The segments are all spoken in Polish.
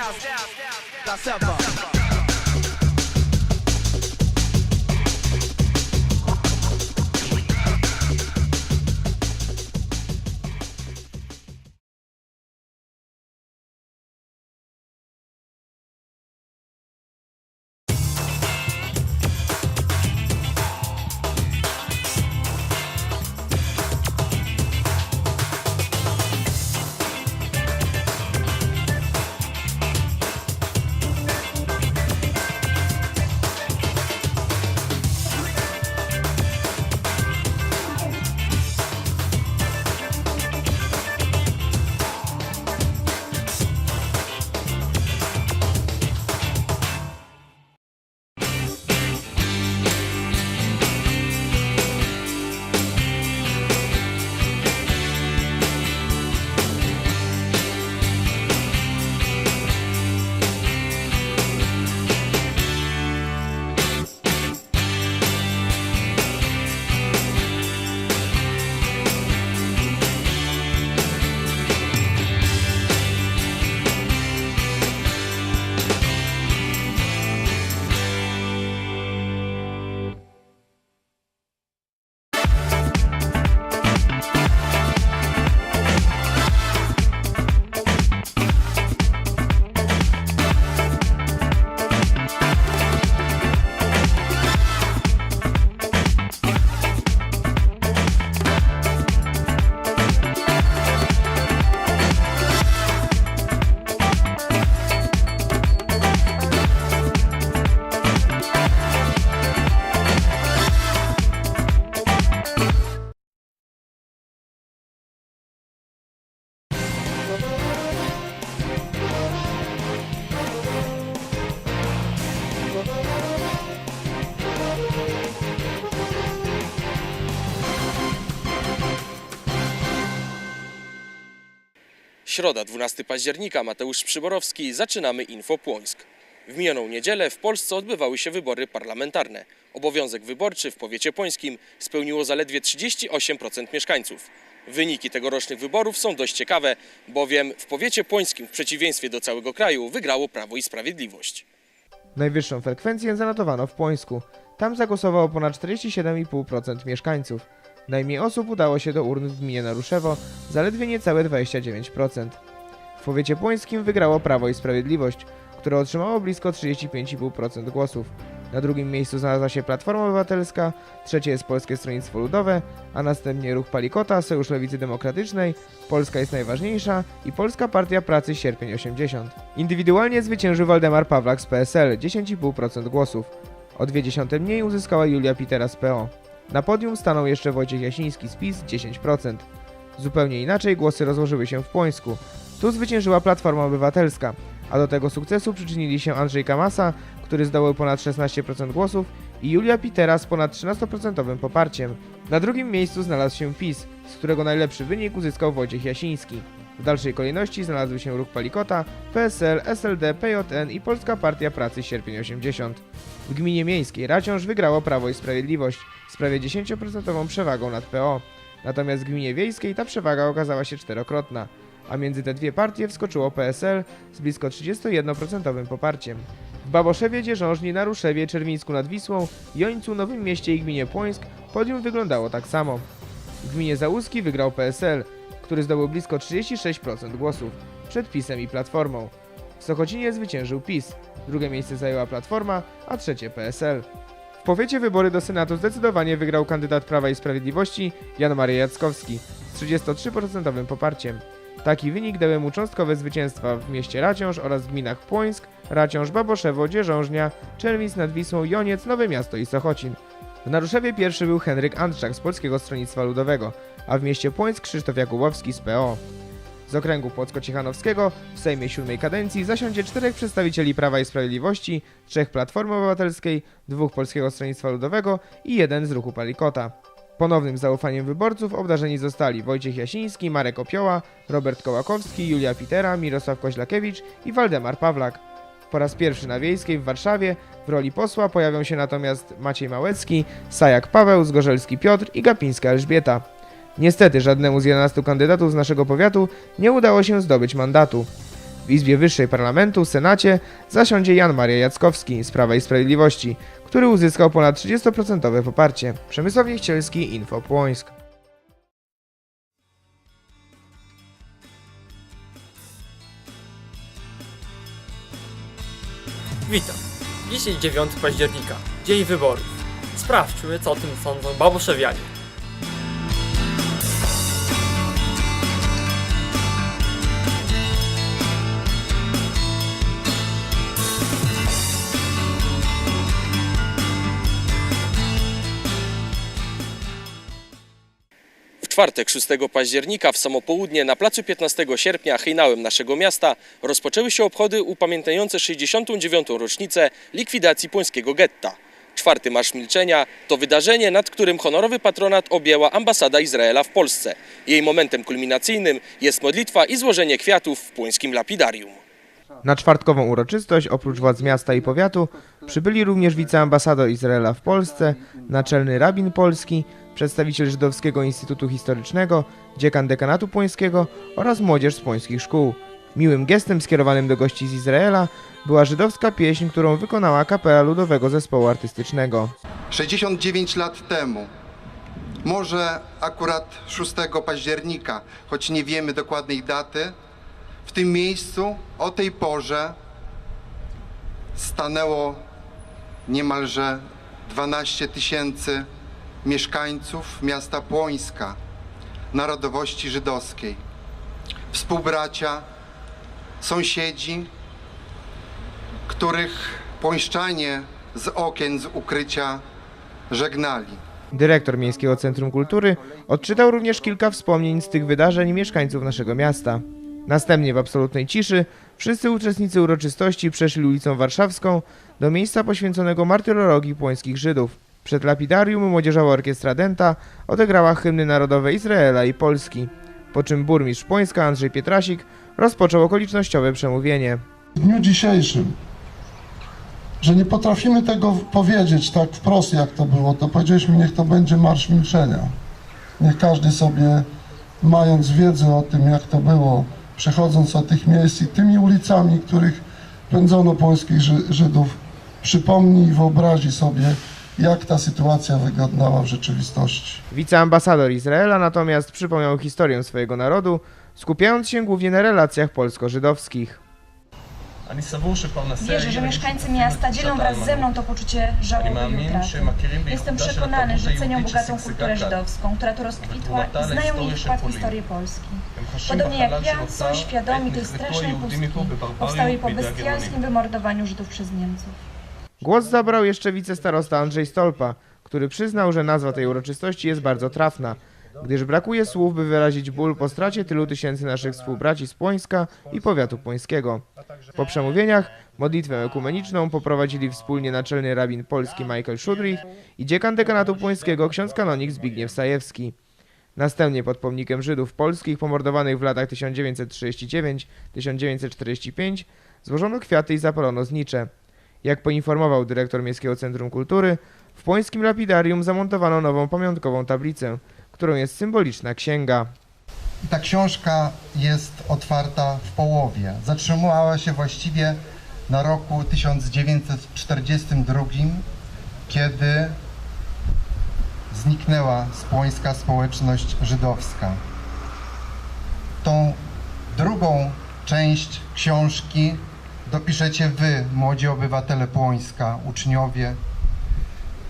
down, down, down, Środa, 12 października, Mateusz Przyborowski, zaczynamy Info Płońsk. W minioną niedzielę w Polsce odbywały się wybory parlamentarne. Obowiązek wyborczy w powiecie pońskim spełniło zaledwie 38% mieszkańców. Wyniki tegorocznych wyborów są dość ciekawe, bowiem w powiecie pońskim w przeciwieństwie do całego kraju wygrało Prawo i Sprawiedliwość. Najwyższą frekwencję zanotowano w Płońsku. Tam zagłosowało ponad 47,5% mieszkańców. Najmniej osób udało się do urn w gminie Naruszewo, zaledwie niecałe 29%. W powiecie płońskim wygrało Prawo i Sprawiedliwość, które otrzymało blisko 35,5% głosów. Na drugim miejscu znalazła się Platforma Obywatelska, trzecie jest Polskie Stronnictwo Ludowe, a następnie Ruch Palikota, Sojusz Lewicy Demokratycznej, Polska jest najważniejsza i Polska Partia Pracy Sierpień 80. Indywidualnie zwyciężył Waldemar Pawlak z PSL 10,5% głosów. O dwie dziesiąte mniej uzyskała Julia Pitera z PO. Na podium stanął jeszcze Wojciech Jasiński z PiS 10%. Zupełnie inaczej głosy rozłożyły się w Płońsku. Tu zwyciężyła Platforma Obywatelska, a do tego sukcesu przyczynili się Andrzej Kamasa, który zdobył ponad 16% głosów i Julia Pitera z ponad 13% poparciem. Na drugim miejscu znalazł się PiS, z którego najlepszy wynik uzyskał Wojciech Jasiński. W dalszej kolejności znalazły się Ruch Palikota, PSL, SLD, PJN i Polska Partia Pracy Sierpień 80. W gminie miejskiej Raciąż wygrało Prawo i Sprawiedliwość z prawie 10% przewagą nad PO. Natomiast w gminie wiejskiej ta przewaga okazała się czterokrotna, a między te dwie partie wskoczyło PSL z blisko 31% poparciem. W Baboszewie, Dzierżążni, Naruszewie, Czerwińsku nad Wisłą, Jońcu, Nowym Mieście i gminie Płońsk podium wyglądało tak samo. W gminie Załuski wygrał PSL, który zdobył blisko 36% głosów, przed PiSem i Platformą. W Sochocinie zwyciężył PiS, drugie miejsce zajęła Platforma, a trzecie PSL. W powiecie wybory do Senatu zdecydowanie wygrał kandydat Prawa i Sprawiedliwości Jan Maria Jackowski z 33% poparciem. Taki wynik dały mu cząstkowe zwycięstwa w mieście Raciąż oraz w gminach Płońsk, Raciąż, Baboszewo, Dzierżążnia, Czerwic nad Wisłą, Joniec, Nowe Miasto i Sochocin. W Naruszewie pierwszy był Henryk Andrzak z Polskiego Stronnictwa Ludowego, a w mieście Płońsk Krzysztof Jakubowski z PO. Z okręgu Płocko-Ciechanowskiego w Sejmie siódmej kadencji zasiądzie czterech przedstawicieli Prawa i Sprawiedliwości, trzech Platformy Obywatelskiej, dwóch Polskiego Stronnictwa Ludowego i jeden z ruchu Palikota. Ponownym zaufaniem wyborców obdarzeni zostali Wojciech Jasiński, Marek Opioła, Robert Kołakowski, Julia Pitera, Mirosław Koźlakiewicz i Waldemar Pawlak. Po raz pierwszy na Wiejskiej w Warszawie w roli posła pojawią się natomiast Maciej Małecki, Sajak Paweł, Zgorzelski Piotr i Gapińska Elżbieta. Niestety żadnemu z 11 kandydatów z naszego powiatu nie udało się zdobyć mandatu. W Izbie Wyższej Parlamentu, Senacie, zasiądzie Jan Maria Jackowski z Prawa i Sprawiedliwości, który uzyskał ponad 30% poparcie. Przemysław Niechcielski, Info Płońsk. Witam. Dzisiaj 9 października, dzień wyborów. Sprawdźmy, co o tym sądzą baboszewianie. Czwartek 6 października w samo południe na placu 15 sierpnia hejnałem naszego miasta rozpoczęły się obchody upamiętniające 69. rocznicę likwidacji płońskiego getta. Czwarty Marsz Milczenia to wydarzenie, nad którym honorowy patronat objęła ambasada Izraela w Polsce. Jej momentem kulminacyjnym jest modlitwa i złożenie kwiatów w płońskim lapidarium. Na czwartkową uroczystość, oprócz władz miasta i powiatu, przybyli również wiceambasador Izraela w Polsce, naczelny rabin polski, przedstawiciel Żydowskiego Instytutu Historycznego, dziekan dekanatu płońskiego oraz młodzież z płońskich szkół. Miłym gestem skierowanym do gości z Izraela była żydowska pieśń, którą wykonała kapela Ludowego Zespołu Artystycznego. 69 lat temu, może akurat 6 października, choć nie wiemy dokładnej daty, w tym miejscu o tej porze stanęło niemalże 12 tysięcy mieszkańców miasta Płońska, narodowości żydowskiej. Współbracia, sąsiedzi, których płońszczanie z okien, z ukrycia żegnali. Dyrektor Miejskiego Centrum Kultury odczytał również kilka wspomnień z tych wydarzeń mieszkańców naszego miasta. Następnie w absolutnej ciszy wszyscy uczestnicy uroczystości przeszli ulicą Warszawską do miejsca poświęconego martyrologii płońskich Żydów. Przed lapidarium młodzieżowa orkiestra Denta odegrała hymny narodowe Izraela i Polski, po czym burmistrz Płońska Andrzej Pietrasik rozpoczął okolicznościowe przemówienie. w dniu dzisiejszym, że nie potrafimy tego powiedzieć tak wprost, jak to było, to powiedzieliśmy, niech to będzie marsz milczenia. Niech każdy sobie, mając wiedzę o tym, jak to było, przechodząc od tych miejsc i tymi ulicami, których pędzono polskich Ży- Żydów, przypomni i wyobrazi sobie, jak ta sytuacja wyglądała w rzeczywistości. Wiceambasador Izraela natomiast przypomniał historię swojego narodu, skupiając się głównie na relacjach polsko-żydowskich. Wierzę, że mieszkańcy miasta dzielą wraz ze mną to poczucie żałoby i utraty. Jestem przekonany, że cenią bogatą kulturę żydowską, która tu rozkwitła i znają jej wkład w historię Polski. Podobnie jak ja, są świadomi tej strasznej pustki powstałej po bestialskim wymordowaniu Żydów przez Niemców. Głos zabrał jeszcze wicestarosta Andrzej Stolpa, który przyznał, że nazwa tej uroczystości jest bardzo trafna, gdyż brakuje słów, by wyrazić ból po stracie tylu tysięcy naszych współbraci z Płońska i powiatu płońskiego. Po przemówieniach modlitwę ekumeniczną poprowadzili wspólnie naczelny rabin polski Michael Szudrich i dziekan dekanatu płońskiego ksiądz kanonik Zbigniew Sajewski. Następnie pod pomnikiem Żydów polskich pomordowanych w latach 1939-1945 złożono kwiaty i zapalono znicze. Jak poinformował dyrektor Miejskiego Centrum Kultury, w płońskim lapidarium zamontowano nową pamiątkową tablicę, którą jest symboliczna księga. Ta książka jest otwarta w połowie. Zatrzymała się właściwie na roku 1942, kiedy zniknęła spłońska społeczność żydowska. Tą drugą część książki dopiszecie wy, młodzi obywatele Płońska, uczniowie.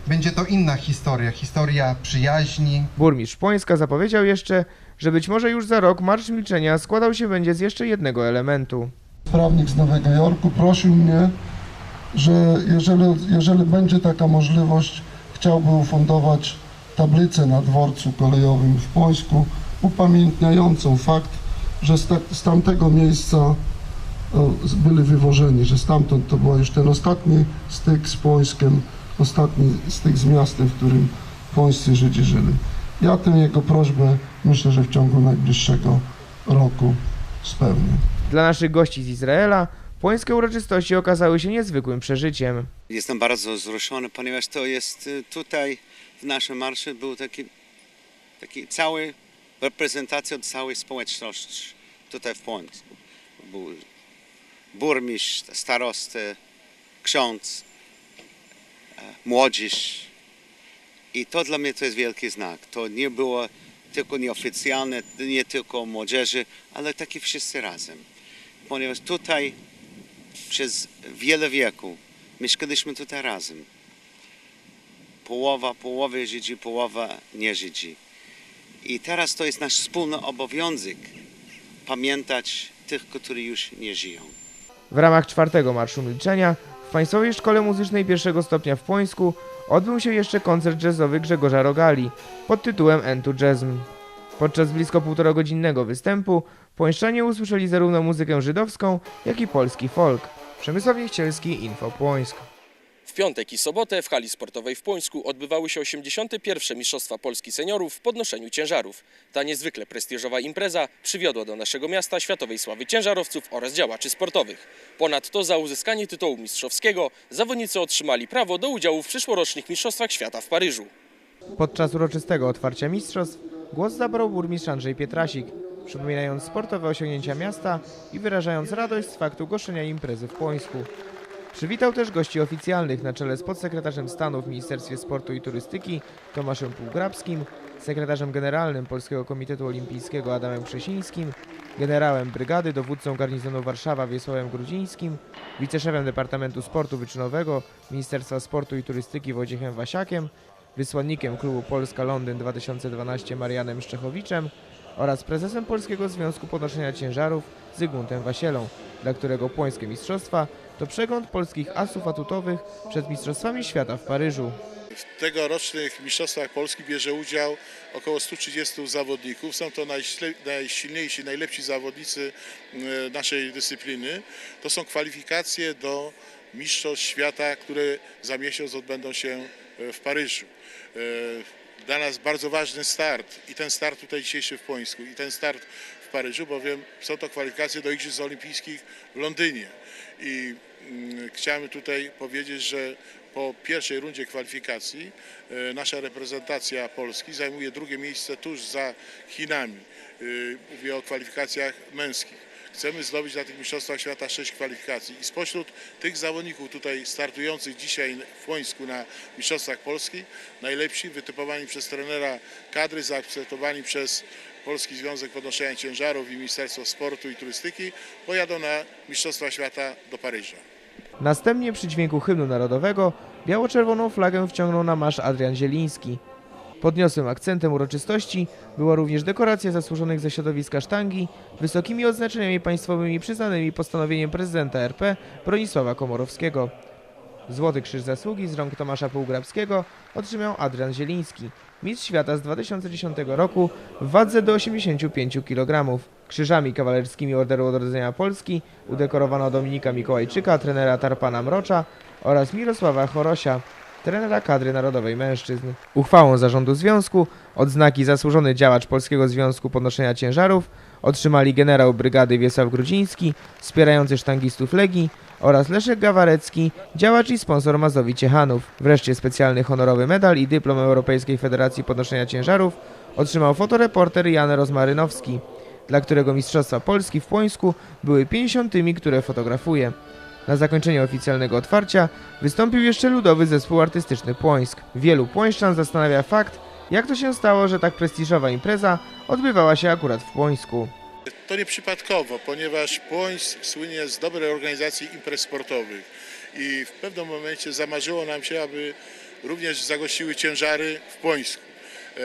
Będzie to inna historia, historia przyjaźni, Burmistrz Płońska zapowiedział jeszcze, że być może już za rok Marsz Milczenia składał się będzie z jeszcze jednego elementu. prawnik z Nowego Jorku prosił mnie, że jeżeli, jeżeli będzie taka możliwość, chciałby ufundować tablicę na dworcu kolejowym w Płońsku, upamiętniającą fakt, że z, tak, z tamtego miejsca e, byli wywożeni, że stamtąd to był już ten ostatni styk z Płońskiem, ostatni styk z miastem, w którym płońscy Żydzi żyli. Ja tę jego prośbę myślę, że w ciągu najbliższego roku spełnię. Dla naszych gości z Izraela płońskie uroczystości okazały się niezwykłym przeżyciem. Jestem bardzo wzruszony, ponieważ to jest y, tutaj w naszym marszu był taki, taki cały reprezentacja całej społeczności tutaj w Płońsku. Był burmistrz, starosty, ksiądz, młodzież. I to dla mnie to jest wielki znak. To nie było tylko nieoficjalne, nie tylko młodzieży, ale takie wszyscy razem. Ponieważ tutaj przez wiele wieków mieszkaliśmy tutaj razem. Połowa, połowy Żydzi, połowa nie Żydzi. I teraz to jest nasz wspólny obowiązek pamiętać tych, którzy już nie żyją. W ramach czwartego Marszu Milczenia w Państwowej Szkole Muzycznej pierwszego stopnia w Płońsku odbył się jeszcze koncert jazzowy Grzegorza Rogali pod tytułem Enthusiasm. Podczas blisko półtoragodzinnego występu pońszczanie usłyszeli zarówno muzykę żydowską, jak i polski folk. Przemysław Niechcielski, Info Płońsk. W piątek i sobotę w hali sportowej w Płońsku odbywały się 81. Mistrzostwa Polski Seniorów w podnoszeniu ciężarów. Ta niezwykle prestiżowa impreza przywiodła do naszego miasta światowej sławy ciężarowców oraz działaczy sportowych. Ponadto za uzyskanie tytułu mistrzowskiego zawodnicy otrzymali prawo do udziału w przyszłorocznych Mistrzostwach Świata w Paryżu. Podczas uroczystego otwarcia mistrzostw głos zabrał burmistrz Andrzej Pietrasik, przypominając sportowe osiągnięcia miasta i wyrażając radość z faktu goszczenia imprezy w Płońsku. Przywitał też gości oficjalnych na czele z podsekretarzem stanu w Ministerstwie Sportu i Turystyki Tomaszem Półgrabskim, sekretarzem generalnym Polskiego Komitetu Olimpijskiego Adamem Krzesińskim, generałem brygady, dowódcą garnizonu Warszawa Wiesławem Grudzińskim, wiceszefem Departamentu Sportu Wyczynowego Ministerstwa Sportu i Turystyki Wojciechem Wasiakiem, wysłannikiem klubu Polska Londyn 2012 Marianem Szczechowiczem oraz prezesem Polskiego Związku Podnoszenia Ciężarów Zygmuntem Wasielą, dla którego płońskie mistrzostwa to przegląd polskich asów atutowych przed Mistrzostwami Świata w Paryżu. W tegorocznych Mistrzostwach Polski bierze udział około 130 zawodników. Są to najsilniejsi, najlepsi zawodnicy e, naszej dyscypliny. To są kwalifikacje do Mistrzostw Świata, które za miesiąc odbędą się e, w Paryżu. Dla nas bardzo ważny start i ten start tutaj dzisiejszy w Płońsku i ten start w Paryżu, bowiem są to kwalifikacje do Igrzysk Olimpijskich w Londynie. I mm, chciałem tutaj powiedzieć, że po pierwszej rundzie kwalifikacji e, nasza reprezentacja Polski zajmuje drugie miejsce tuż za Chinami. E, Mówię o kwalifikacjach męskich. Chcemy zdobyć na tych Mistrzostwach Świata sześć kwalifikacji i spośród tych zawodników tutaj startujących dzisiaj w Płońsku na Mistrzostwach Polski, najlepsi wytypowani przez trenera kadry, zaakceptowani przez Polski Związek Podnoszenia Ciężarów i Ministerstwo Sportu i Turystyki pojadą na Mistrzostwa Świata do Paryża. Następnie przy dźwięku hymnu narodowego biało-czerwoną flagę wciągnął na marsz Adrian Zieliński. Podniosłym akcentem uroczystości była również dekoracja zasłużonych ze środowiska sztangi wysokimi odznaczeniami państwowymi przyznanymi postanowieniem prezydenta RP Bronisława Komorowskiego. Złoty Krzyż Zasługi z rąk Tomasza Półgrabskiego otrzymał Adrian Zieliński, mistrz świata z 2010 roku w wadze do 85 kg. Krzyżami kawalerskimi Orderu Odrodzenia Polski udekorowano Dominika Mikołajczyka, trenera Tarpana Mrocza oraz Mirosława Chorosia, trenera kadry narodowej mężczyzn. Uchwałą zarządu związku odznaki zasłużony działacz Polskiego Związku Podnoszenia Ciężarów otrzymali generał brygady Wiesław Grudziński, wspierający sztangistów Legii oraz Leszek Gawarecki, działacz i sponsor Mazowi Ciechanów. Wreszcie specjalny honorowy medal i dyplom Europejskiej Federacji Podnoszenia Ciężarów otrzymał fotoreporter Jan Rozmarynowski, dla którego Mistrzostwa Polski w Płońsku były 50, które fotografuje. Na zakończenie oficjalnego otwarcia wystąpił jeszcze ludowy zespół artystyczny Płońsk. Wielu płońszczan zastanawia fakt, jak to się stało, że tak prestiżowa impreza odbywała się akurat w Płońsku. To nieprzypadkowo, ponieważ Płońsk słynie z dobrej organizacji imprez sportowych i w pewnym momencie zamarzyło nam się, aby również zagościły ciężary w Płońsku. E,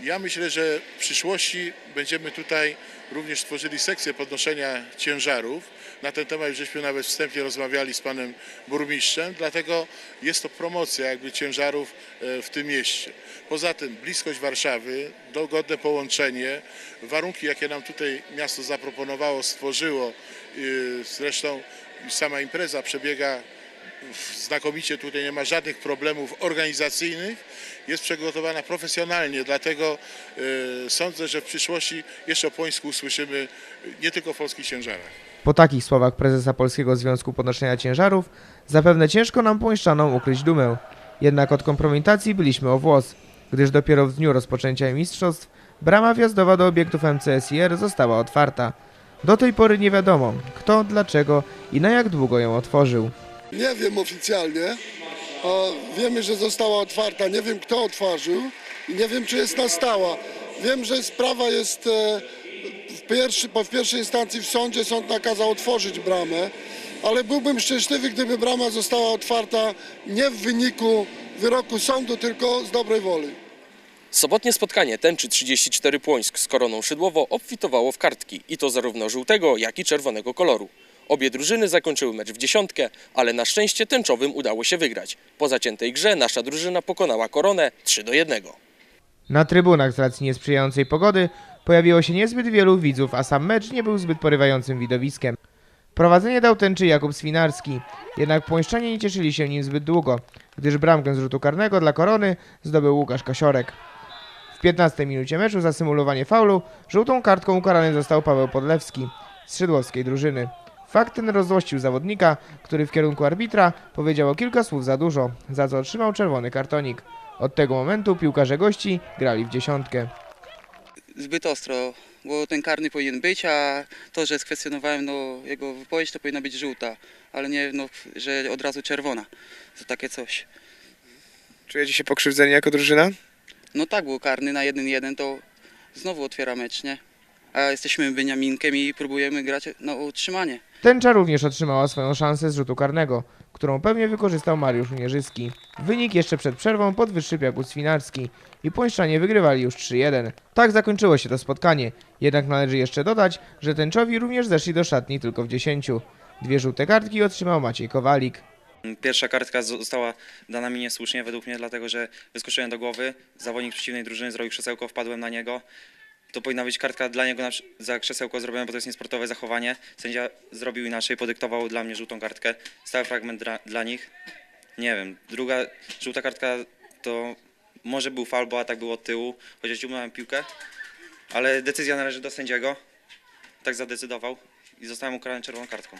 Ja myślę, że w przyszłości będziemy tutaj również tworzyli sekcję podnoszenia ciężarów. Na ten temat żeśmy nawet wstępnie rozmawiali z panem burmistrzem, dlatego jest to promocja jakby ciężarów e, w tym mieście. Poza tym bliskość Warszawy, dogodne połączenie, warunki jakie nam tutaj miasto zaproponowało, stworzyło, y, zresztą sama impreza przebiega znakomicie, tutaj nie ma żadnych problemów organizacyjnych, jest przygotowana profesjonalnie, dlatego e, sądzę, że w przyszłości jeszcze o Płońsku usłyszymy nie tylko w polskich ciężarach. Po takich słowach prezesa Polskiego Związku Podnoszenia Ciężarów zapewne ciężko nam płońszczanom ukryć dumę. Jednak od kompromitacji byliśmy o włos, gdyż dopiero w dniu rozpoczęcia mistrzostw brama wjazdowa do obiektów MCSIR została otwarta. Do tej pory nie wiadomo, kto, dlaczego i na jak długo ją otworzył. Nie wiem oficjalnie. Wiemy, że została otwarta. Nie wiem, kto otworzył i nie wiem, czy jest na stała. Wiem, że sprawa jest e, pierwszy, po- w pierwszej instancji w sądzie. Sąd nakazał otworzyć bramę, ale byłbym szczęśliwy, gdyby brama została otwarta nie w wyniku wyroku sądu, tylko z dobrej woli. Sobotnie spotkanie tęczy 34 Płońsk z koroną szydłowo obfitowało w kartki i to zarówno żółtego, jak i czerwonego koloru. Obie drużyny zakończyły mecz w dziesiątkę, ale na szczęście tęczowym udało się wygrać. Po zaciętej grze nasza drużyna pokonała koronę 3 do 1. Na trybunach z racji niesprzyjającej pogody pojawiło się niezbyt wielu widzów, a sam mecz nie był zbyt porywającym widowiskiem. Prowadzenie dał tęczy Jakub Swinarski, jednak płońszczanie nie cieszyli się nim zbyt długo, gdyż bramkę z rzutu karnego dla korony zdobył Łukasz Kasiorek. W 15 minucie meczu za symulowanie faulu żółtą kartką ukarany został Paweł Podlewski z szydłowskiej drużyny. Fakt ten rozzłościł zawodnika, który w kierunku arbitra powiedział o kilka słów za dużo, za co otrzymał czerwony kartonik. Od tego momentu piłkarze gości grali w dziesiątkę. Zbyt ostro, bo ten karny powinien być, a to, że skwestionowałem no, jego wypowiedź, to powinna być żółta, ale nie, no, że od razu czerwona. To takie coś. Czujecie się pokrzywdzeni jako drużyna? No tak, bo karny na 1-1 to znowu otwiera mecz, nie? A jesteśmy Beniaminkiem i próbujemy grać na utrzymanie. Tęcza również otrzymała swoją szansę z rzutu karnego, którą pewnie wykorzystał Mariusz Unierzyski. Wynik jeszcze przed przerwą podwyższył Jakub Swinarski i Płońszczanie wygrywali już 3-1. Tak zakończyło się to spotkanie, jednak należy jeszcze dodać, że tęczowi również zeszli do szatni tylko w 10. Dwie żółte kartki otrzymał Maciej Kowalik. Pierwsza kartka została dana mi niesłusznie według mnie, dlatego że wyskoczyłem do głowy, zawodnik przeciwnej drużyny zrobił krzesełko, wpadłem na niego. To powinna być kartka dla niego za krzesełko zrobione, bo to jest niesportowe zachowanie. Sędzia zrobił inaczej, podyktował dla mnie żółtą kartkę. Stały fragment dla, dla nich. Nie wiem, druga żółta kartka to może był fal, bo atak był od tyłu, chociaż dziubnąłem piłkę, ale decyzja należy do sędziego. Tak zadecydował i zostałem ukarany czerwoną kartką.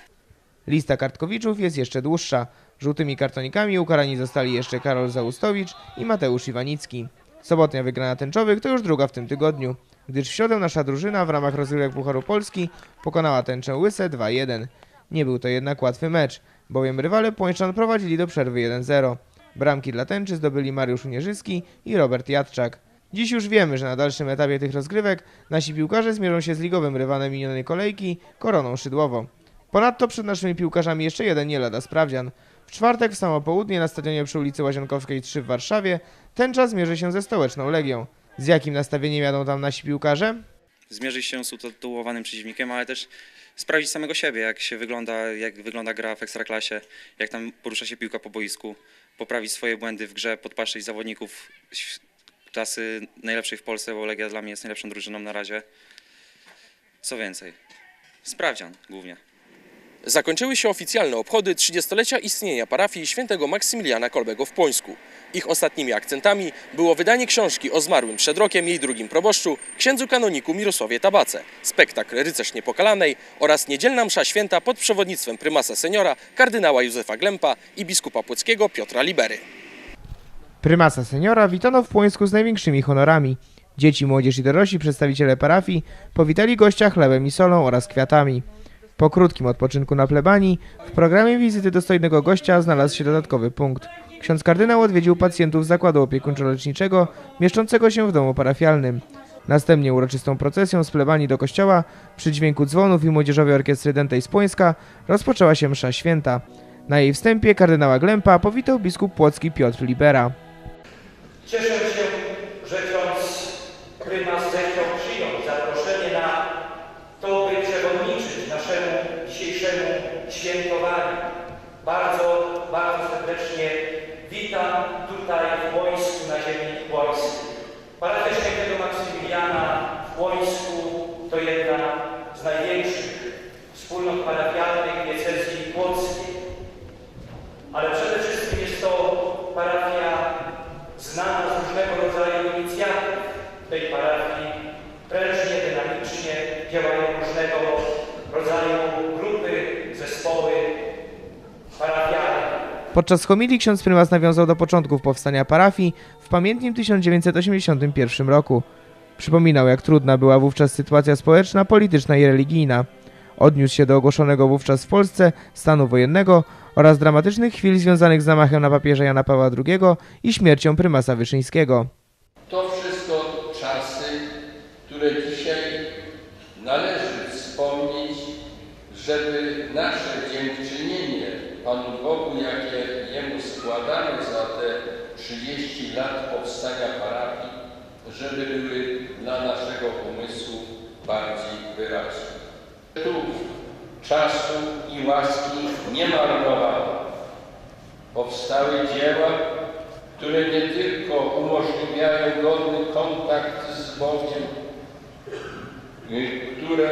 Lista kartkowiczów jest jeszcze dłuższa. Żółtymi kartonikami ukarani zostali jeszcze Karol Zaustowicz i Mateusz Iwanicki. Sobotnia wygrana tęczowych to już druga w tym tygodniu, gdyż w środę nasza drużyna w ramach rozgrywek Pucharu Polski pokonała tęczę Łyse 2-1. Nie był to jednak łatwy mecz, bowiem rywale Płońszczan prowadzili do przerwy 1-0. Bramki dla tęczy zdobyli Mariusz Unierzyski i Robert Jadczak. Dziś już wiemy, że na dalszym etapie tych rozgrywek nasi piłkarze zmierzą się z ligowym rywalem minionej kolejki Koroną Szydłowo. Ponadto przed naszymi piłkarzami jeszcze jeden nie lada sprawdzian. W czwartek w samo południe na stadionie przy ulicy Łazienkowskiej 3 w Warszawie tęcza zmierzy się ze stołeczną Legią. Z jakim nastawieniem jadą tam nasi piłkarze? zmierzyć się z utytułowanym przeciwnikiem, ale też sprawdzić samego siebie, jak się wygląda, jak wygląda gra w ekstraklasie, jak tam porusza się piłka po boisku, poprawić swoje błędy w grze, podpatrzeć zawodników klasy najlepszej w Polsce, bo Legia dla mnie jest najlepszą drużyną na razie. Co więcej? Sprawdzian głównie. Zakończyły się oficjalne obchody 30-lecia istnienia parafii świętego Maksymiliana Kolbego w Płońsku. Ich ostatnimi akcentami było wydanie książki o zmarłym przed rokiem jej drugim proboszczu, księdzu kanoniku Mirosławie Tabace, spektakl Rycerz Niepokalanej oraz niedzielna msza święta pod przewodnictwem prymasa seniora kardynała Józefa Glempa i biskupa płockiego Piotra Libery. Prymasa seniora witano w Płońsku z największymi honorami. Dzieci, młodzież i dorośli przedstawiciele parafii powitali gościa chlebem i solą oraz kwiatami. Po krótkim odpoczynku na plebanii w programie wizyty dostojnego gościa znalazł się dodatkowy punkt. Ksiądz kardynał odwiedził pacjentów zakładu opiekuńczo-leczniczego mieszczącego się w domu parafialnym. Następnie uroczystą procesją z plebanii do kościoła przy dźwięku dzwonów i młodzieżowej orkiestry dętej z Płońska rozpoczęła się msza święta. Na jej wstępie kardynała Glempa powitał biskup płocki Piotr Libera. Cieszę się, że ksiądz prymas zechciał przyjąć zaproszenie na to, by przewodniczyć naszemu dzisiejszemu świętowaniu. Bardzo, bardzo serdecznie witam tutaj w Płońsku, na ziemi płońskiej. Parafia świętego Maksymiliana w Płońsku to jedna z największych wspólnot parafialnych diecezji płockiej. Ale przede wszystkim jest to parafia znana z różnego rodzaju inicjatyw w tej parafii. Prężnie, dynamicznie działają różnego rodzaju grupy, zespoły parafialne. Podczas homilii ksiądz prymas nawiązał do początków powstania parafii w pamiętnym 1981 roku. Przypominał, jak trudna była wówczas sytuacja społeczna, polityczna i religijna. Odniósł się do ogłoszonego wówczas w Polsce stanu wojennego oraz dramatycznych chwil związanych z zamachem na papieża Jana Pawła II i śmiercią prymasa Wyszyńskiego. To wszystko czasy, które dzisiaj należy wspomnieć, żeby nasze dziękczynienie Panu Bogu, jakie Jemu składamy za te 30 lat powstania parafii, żeby były dla naszego umysłu bardziej wyraźne. Tu czasu i łaski nie marnowano. Powstały dzieła, które nie tylko umożliwiają godny kontakt z Bogiem, które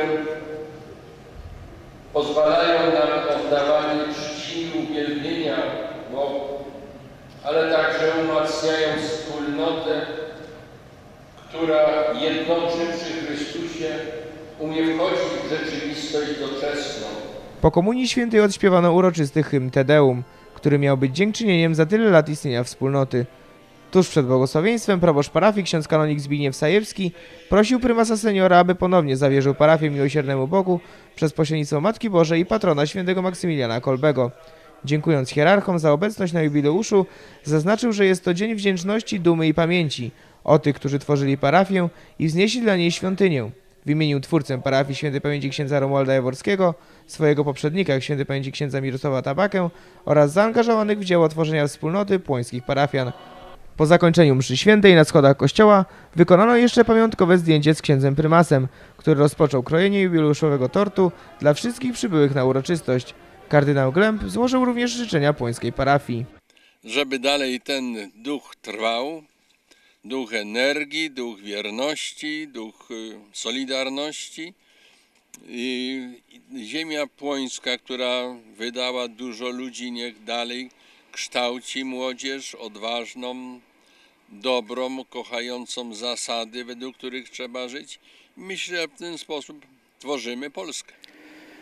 pozwalają nam oddawanie czci i uwielbienia Bogu, ale także umacniają wspólnotę, która jednoczy przy Chrystusie, umie wchodzić w rzeczywistość doczesną. Po Komunii Świętej odśpiewano uroczysty hymn Te Deum, który miał być dziękczynieniem za tyle lat istnienia wspólnoty. Tuż przed błogosławieństwem proboszcz parafii ksiądz kanonik Zbigniew Sajewski prosił prymasa seniora, aby ponownie zawierzył parafię miłosiernemu Bogu przez pośrednictwo Matki Bożej i patrona świętego Maksymiliana Kolbego. Dziękując hierarchom za obecność na jubileuszu, zaznaczył, że jest to dzień wdzięczności, dumy i pamięci o tych, którzy tworzyli parafię i wznieśli dla niej świątynię. Wymienił twórcę parafii świętej pamięci księdza Romualda Jaworskiego, swojego poprzednika świętej pamięci księdza Mirosława Tabakę oraz zaangażowanych w dzieło tworzenia wspólnoty płońskich parafian. Po zakończeniu mszy świętej na schodach kościoła wykonano jeszcze pamiątkowe zdjęcie z księdzem prymasem, który rozpoczął krojenie jubileuszowego tortu dla wszystkich przybyłych na uroczystość. Kardynał Glemp złożył również życzenia płońskiej parafii. żeby dalej ten duch trwał, duch energii, duch wierności, duch y, solidarności. I ziemia płońska, która wydała dużo ludzi, niech dalej kształci młodzież odważną, dobrą, kochającą zasady, według których trzeba żyć. Myślę, że w ten sposób tworzymy Polskę.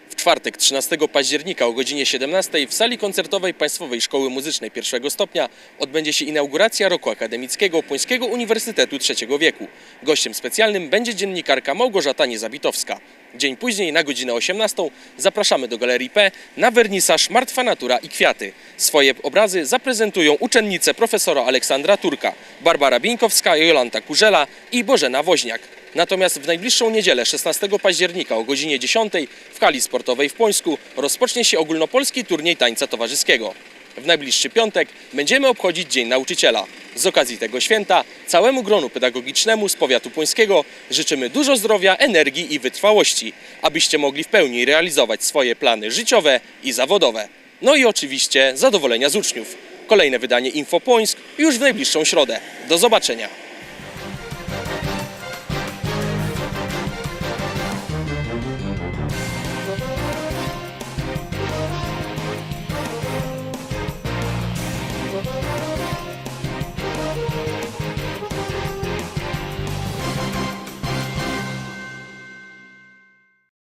W czwartek 13 października o godzinie 17 w sali koncertowej Państwowej Szkoły Muzycznej pierwszego stopnia odbędzie się inauguracja roku akademickiego Płońskiego Uniwersytetu III wieku. Gościem specjalnym będzie dziennikarka Małgorzata Niezabitowska. Dzień później na godzinę 18 zapraszamy do Galerii P na wernisaż Martwa Natura i Kwiaty. Swoje obrazy zaprezentują uczennice profesora Aleksandra Turka, Barbara Bieńkowska, Jolanta Kurzela i Bożena Woźniak. Natomiast w najbliższą niedzielę 16 października o godzinie 10 w hali sportowej w Płońsku rozpocznie się ogólnopolski turniej tańca towarzyskiego. W najbliższy piątek będziemy obchodzić Dzień Nauczyciela. Z okazji tego święta całemu gronu pedagogicznemu z powiatu płońskiego życzymy dużo zdrowia, energii i wytrwałości, abyście mogli w pełni realizować swoje plany życiowe i zawodowe. No i oczywiście zadowolenia z uczniów. Kolejne wydanie Info Płońsk już w najbliższą środę. Do zobaczenia.